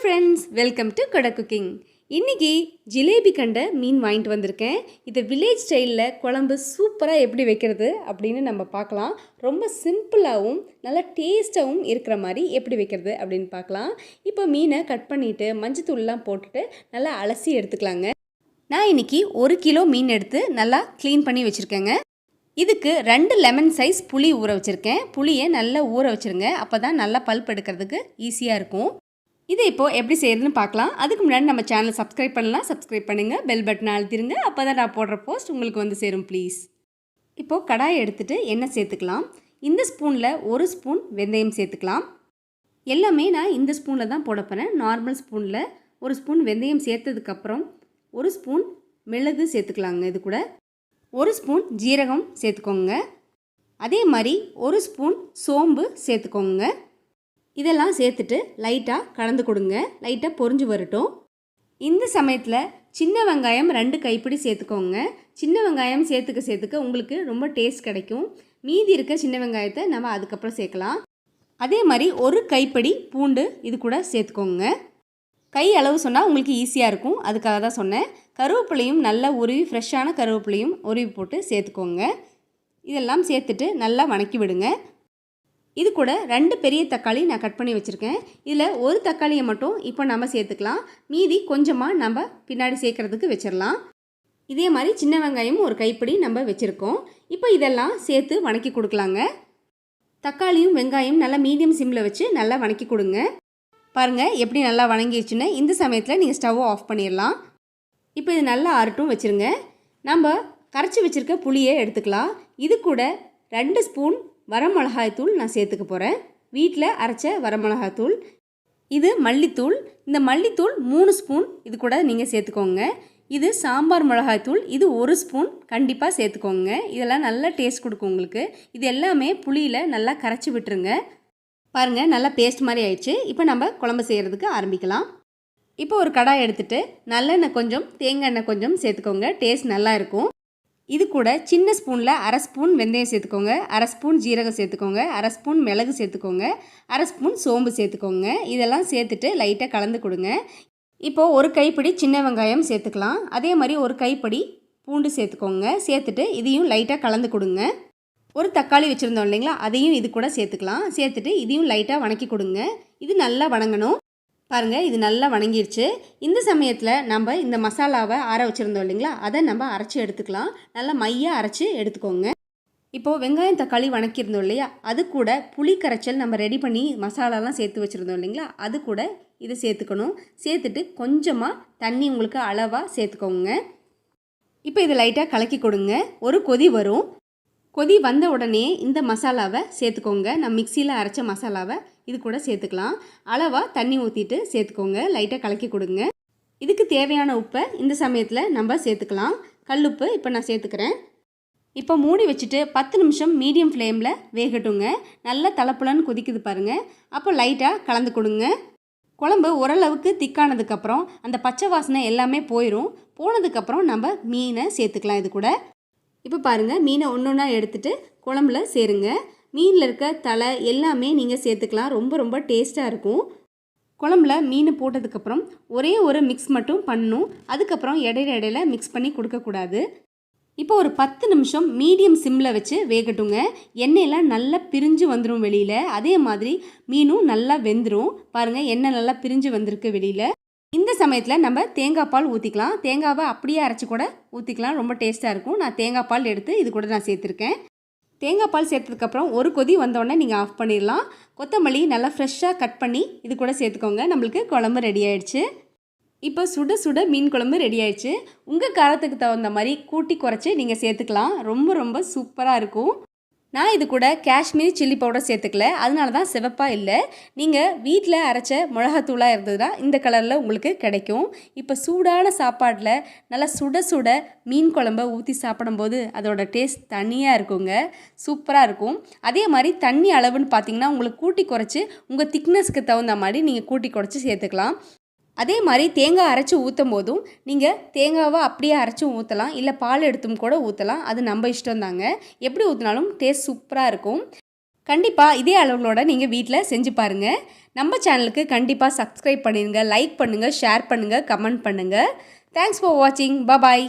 Friends welcome to கடை cooking இன்றைக்கி ஜிலேபி கண்ட மீன் வாங்கிட்டு வந்திருக்கேன். இதை வில்லேஜ் ஸ்டைலில் குழம்பு சூப்பராக எப்படி வைக்கிறது அப்படின்னு நம்ம பார்க்கலாம். ரொம்ப சிம்பிளாகவும் நல்லா டேஸ்ட்டாகவும் இருக்கிற மாதிரி எப்படி வைக்கிறது அப்படின்னு பார்க்கலாம். இப்போ மீனை கட் பண்ணிவிட்டு மஞ்சத்தூள்லாம் போட்டுட்டு நல்லா அலசி எடுத்துக்கலாங்க. நான் இன்னைக்கு ஒரு கிலோ மீன் எடுத்து நல்லா க்ளீன் பண்ணி வச்சுருக்கேங்க. இதுக்கு ரெண்டு லெமன் சைஸ் புளி ஊற வச்சுருக்கேன். புளியை நல்லா ஊற வச்சுருங்க. அப்போ தான் நல்லா பல்ப் எடுக்கிறதுக்கு ஈஸியாக இருக்கும். இதை இப்போது எப்படி செய்யறதுன்னு பார்க்கலாம். அதுக்கு முன்னாடி நம்ம சேனலை சப்ஸ்கிரைப் பண்ணலாம். சப்ஸ்கிரைப் பண்ணுங்கள் பெல் பட்டனை அழுத்திருங்க. அப்போ தான் நான் போடுற போஸ்ட் உங்களுக்கு வந்து சேரும் ப்ளீஸ் இப்போது கடாயை எடுத்துகிட்டு எண்ணெய் சேர்த்துக்கலாம். இந்த ஸ்பூனில் ஒரு ஸ்பூன் வெந்தயம் சேர்த்துக்கலாம். எல்லாமே நான் இந்த ஸ்பூனில் தான் போட போகிறேன் நார்மல் ஸ்பூனில் ஒரு ஸ்பூன் வெந்தயம் சேர்த்ததுக்கப்புறம் ஒரு ஸ்பூன் மிளகு சேர்த்துக்கலாங்க இது கூட. ஒரு ஸ்பூன் ஜீரகம் சேர்த்துக்கோங்க. அதே மாதிரி ஒரு ஸ்பூன் சோம்பு சேர்த்துக்கோங்க. இதெல்லாம் சேர்த்துட்டு லைட்டாக கலந்து கொடுங்க. லைட்டாக பொரிஞ்சு வரட்டும். இந்த சமயத்தில் சின்ன வெங்காயம் ரெண்டு கைப்பிடி சேர்த்துக்கோங்க. சின்ன வெங்காயம் சேர்த்துக்க சேர்த்துக்க உங்களுக்கு ரொம்ப டேஸ்ட் கிடைக்கும். மீதி இருக்க சின்ன வெங்காயத்தை நம்ம அதுக்கப்புறம் சேர்க்கலாம். அதே மாதிரி ஒரு கைப்படி பூண்டு இது கூட சேர்த்துக்கோங்க. கை அளவு சொன்னால் உங்களுக்கு ஈஸியாக இருக்கும். அதுக்காக தான் சொன்னேன். கருவேப்பிலையும் நல்லா உருவி ஃப்ரெஷ்ஷான கருவேப்பிலையும் உருவி போட்டு சேர்த்துக்கோங்க. இதெல்லாம் சேர்த்துட்டு நல்லா வணக்கி விடுங்க. இது கூட ரெண்டு பெரிய தக்காளி நான் கட் பண்ணி வச்சுருக்கேன். இதில் ஒரு தக்காளியை மட்டும் இப்போ நம்ம சேர்த்துக்கலாம். மீதி கொஞ்சமாக நம்ம பின்னாடி சேர்க்குறதுக்கு வச்சிடலாம் இதே மாதிரி சின்ன வெங்காயமும் ஒரு கைப்பிடி நம்ம வச்சுருக்கோம். இப்போ இதெல்லாம் சேர்த்து வணக்கி கொடுக்கலாங்க. தக்காளியும் வெங்காயம் நல்லா மீடியம் சிம்மில் வச்சு நல்லா வணக்கி கொடுங்க. பாருங்கள் எப்படி நல்லா வணங்கிடுச்சுன்னு இந்த சமயத்தில் நீங்கள் ஸ்டவ்வை ஆஃப் பண்ணிடலாம் இப்போ இது நல்லா ஆறட்டும் வச்சுருங்க. நம்ம கரைச்சி வச்சுருக்க புளியை எடுத்துக்கலாம். இது கூட ரெண்டு ஸ்பூன் வரமிளகாய்த்தூள் நான் சேர்த்துக்க போகிறேன் வீட்டில் அரைச்ச வரமிளகாய்த்தூள் இது மல்லித்தூள். இந்த மல்லித்தூள் மூணு ஸ்பூன் இது கூட நீங்கள் சேர்த்துக்கோங்க. இது சாம்பார் மிளகாய்த்தூள் இது ஒரு ஸ்பூன் கண்டிப்பாக சேர்த்துக்கோங்க. இதெல்லாம் நல்லா டேஸ்ட் கொடுக்கும் உங்களுக்கு. இது எல்லாமே புளியில் நல்லா கரைச்சி விட்டுருங்க. பாருங்கள் நல்லா பேஸ்ட் மாதிரி ஆயிடுச்சு. இப்போ நம்ம குழம்பு செய்கிறதுக்கு ஆரம்பிக்கலாம். இப்போ ஒரு கடாய் எடுத்துகிட்டு நல்லெண்ணெய் கொஞ்சம் தேங்காய் எண்ணெய் கொஞ்சம் சேர்த்துக்கோங்க. டேஸ்ட் நல்லா இருக்கும். இது கூட சின்ன ஸ்பூனில் அரை ஸ்பூன் வெந்தயம் சேர்த்துக்கோங்க அரை ஸ்பூன் ஜீரகம் சேர்த்துக்கோங்க அரை ஸ்பூன் மிளகு சேர்த்துக்கோங்க அரை ஸ்பூன் சோம்பு சேர்த்துக்கோங்க. இதெல்லாம் சேர்த்துட்டு லைட்டாக கலந்து கொடுங்க. இப்போது ஒரு கைப்பிடி சின்ன வெங்காயம் சேர்த்துக்கலாம். அதே மாதிரி ஒரு கைப்பிடி பூண்டு சேர்த்துக்கோங்க. சேர்த்துட்டு இதையும் லைட்டாக கலந்து கொடுங்க. ஒரு தக்காளி வச்சுருந்தோம் இல்லைங்களா அதையும் இது கூட சேர்த்துக்கலாம். சேர்த்துட்டு இதையும் லைட்டாக வணக்கி கொடுங்க. இது நல்லா வணங்கணும். பாருங்கள் இது நல்லா வணங்கிருச்சு. இந்த சமயத்தில் நம்ம இந்த மசாலாவை ஆற வச்சுருந்தோம் இல்லைங்களா? அதை நம்ம அரைச்சி எடுத்துக்கலாம். நல்லா மையாக அரைச்சி எடுத்துக்கோங்க. இப்போது வெங்காயம் தக்காளி வணக்கியிருந்தோம் இல்லையா? அது கூட புளி கரைச்சல் நம்ம ரெடி பண்ணி மசாலாலாம் சேர்த்து வச்சுருந்தோம் இல்லைங்களா? அது கூட இதை சேர்த்துக்கணும். சேர்த்துட்டு கொஞ்சமாக தண்ணி உங்களுக்கு அளவாக சேர்த்துக்கோங்க. இப்போ இதை லைட்டாக கலக்கி கொடுங்க. ஒரு கொதி வரும். கொதி வந்த உடனே இந்த மசாலாவை சேர்த்துக்கோங்க. நான் மிக்சியில் அரைச்ச மசாலாவை இது கூட சேர்த்துக்கலாம். அளவாக தண்ணி ஊற்றிட்டு சேர்த்துக்கோங்க. லைட்டாக கலக்கி கொடுங்க. இதுக்கு தேவையான உப்பை இந்த சமயத்தில் நம்ம சேர்த்துக்கலாம். கல்லுப்பு இப்போ நான் சேர்த்துக்கிறேன். இப்போ மூடி வச்சுட்டு பத்து நிமிஷம் மீடியம் ஃப்ளேமில் வேகட்டுங்க. நல்லா தலப்புலன்னு கொதிக்குது பாருங்கள் அப்போ லைட்டாக கலந்து கொடுங்க. குழம்பு ஓரளவுக்கு திக்கானதுக்கப்புறம் அந்த பச்சை வாசனை எல்லாமே போயிடும் போனதுக்கப்புறம் நம்ம மீனை சேர்த்துக்கலாம் இது கூட. இப்போ பாருங்கள் மீனை ஒன்று ஒன்றா எடுத்துகிட்டு குழம்புல சேருங்க. மீனில் இருக்க தலை எல்லாமே நீங்கள் சேர்த்துக்கலாம். ரொம்ப ரொம்ப டேஸ்ட்டாக இருக்கும். குழம்புல மீன் போட்டதுக்கப்புறம் ஒரே ஒரு மிக்ஸ் மட்டும் பண்ணணும். அதுக்கப்புறம் இடையில இடையில மிக்ஸ் பண்ணி கொடுக்கக்கூடாது இப்போ ஒரு பத்து நிமிஷம் மீடியம் சிம்மில் வச்சு வேகட்டுங்க. எண்ணெயெல்லாம் நல்லா பிரிஞ்சு வந்துடும் வெளியில். அதே மாதிரி மீனும் நல்லா வெந்துடும் பாருங்கள் எண்ணெய் நல்லா பிரிஞ்சு வந்திருக்கு வெளியில். இந்த சமயத்தில் நம்ம தேங்காய் பால் ஊற்றிக்கலாம் தேங்காவை அப்படியே அரைச்சி கூட ஊற்றிக்கலாம் ரொம்ப டேஸ்ட்டாக இருக்கும். நான் தேங்காய் பால் எடுத்து இது கூட நான் சேர்த்துருக்கேன். தேங்காய் பால் சேர்த்ததுக்கப்புறம் ஒரு கொதி வந்தோடனே நீங்கள் ஆஃப் பண்ணிடலாம். கொத்தமல்லி நல்லா ஃப்ரெஷ்ஷாக கட் பண்ணி இது கூட சேர்த்துக்கோங்க. நம்மளுக்கு குழம்பு ரெடி ஆயிடுச்சு. இப்போ சுட சுட மீன் குழம்பு ரெடி ஆயிடுச்சு. உங்கள் காரத்துக்கு தகுந்த மாதிரி கூட்டி குறைச்சி நீங்கள் சேர்த்துக்கலாம். ரொம்ப ரொம்ப சூப்பராக இருக்கும். நான் இது கூட காஷ்மீரி சில்லி பவுடர் சேர்த்துக்கல. அதனால தான் சிவப்பாக இல்லை. நீங்கள் வீட்டில் அரைச்ச மிளகாத்தூளாக இருந்ததுன்னா இந்த கலரில் உங்களுக்கு கிடைக்கும். இப்போ சூடான சாப்பாட்டில் நல்லா சுட சுட மீன் குழம்ப ஊற்றி சாப்பிடும்போது அதோட டேஸ்ட் தனியாக இருக்குங்க. சூப்பராக இருக்கும். அதே மாதிரி தண்ணி அளவுன்னு பார்த்தீங்கன்னா உங்களுக்கு கூட்டி குறைச்சி உங்கள் திக்னஸ்க்கு தகுந்த மாதிரி நீங்கள் கூட்டி குறைச்சி சேர்த்துக்கலாம். அதே மாதிரி தேங்காய் அரைச்சி ஊற்றும் போதும் நீங்கள் தேங்காவை அப்படியே அரைச்சும் ஊற்றலாம் இல்லை பால் எடுத்தும் கூட ஊற்றலாம் அது நம்ம இஷ்டம் தாங்க எப்படி ஊற்றினாலும் டேஸ்ட் சூப்பராக இருக்கும். கண்டிப்பாக இதே அளவுகளோட நீங்கள் வீட்டில் செஞ்சு பாருங்கள் நம்ம சேனலுக்கு கண்டிப்பாக சப்ஸ்கிரைப் பண்ணிடுங்க லைக் பண்ணுங்கள் ஷேர் பண்ணுங்கள் கமெண்ட் பண்ணுங்கள் தேங்க்ஸ் ஃபார் வாட்சிங் பாய்